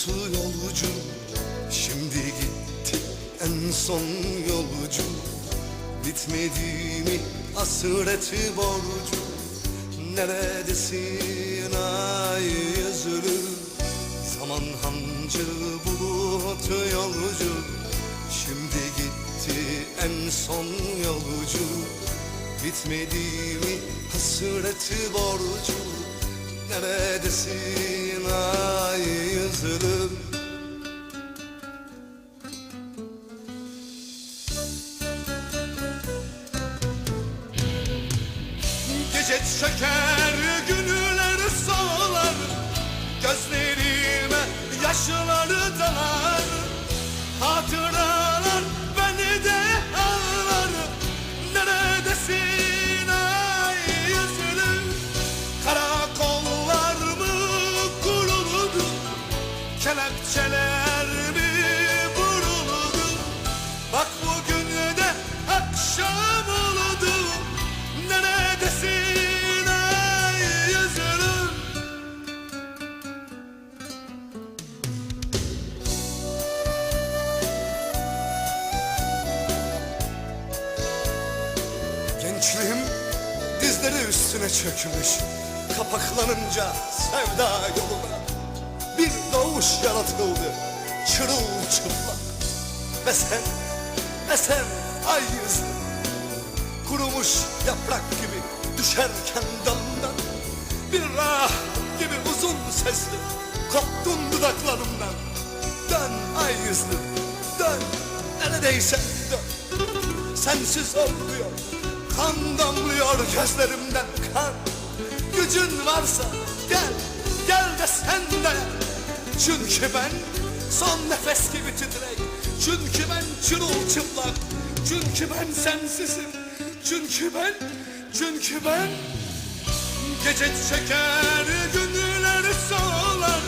bulut yolcu? Şimdi gitti en son yolcu. Bitmedi mi hasreti borcu? Neredesin ay yüzlü? Zaman hancı bulut yolcu. Şimdi gitti en son yolcu. Bitmedi mi hasreti borcu Neredesin ay yüzlüm Gece çöker günler solar. Gözlerime yaşları dalar. Hatıralar Kelepçeler mi vuruldu? Bak bugün de akşam oldu. Neredesin ay yüzlüm Gençliğim dizleri üstüne çökmüş. Kapaklanınca sevda yoluna Bir doğuş yaratıldı. Çırılçıplak Ve sen, ve sen ay yüzlü Kurumuş yaprak gibi düşerken dalından Bir rah gibi uzun sesli koptun dudaklarımdan. Dön ay yüzlü dön neredeyse dön. Sensiz olmuyor Kan damlıyor gözlerimden kan. Gücün varsa gel Gel de sen de çünkü ben son nefes gibi titrek. Çünkü ben çırılçıplak. Çünkü ben sensizim. Çünkü ben, çünkü ben Gece çeker günler sağlar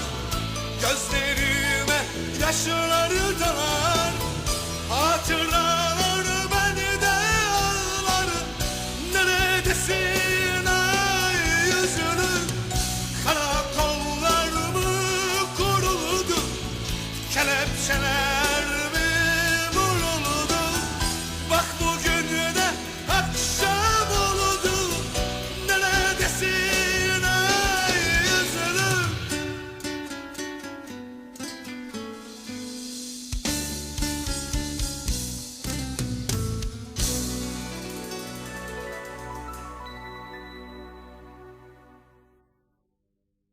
Gözlerime yaşları dalar. Hatırlar beni de ağlar. Neredesin?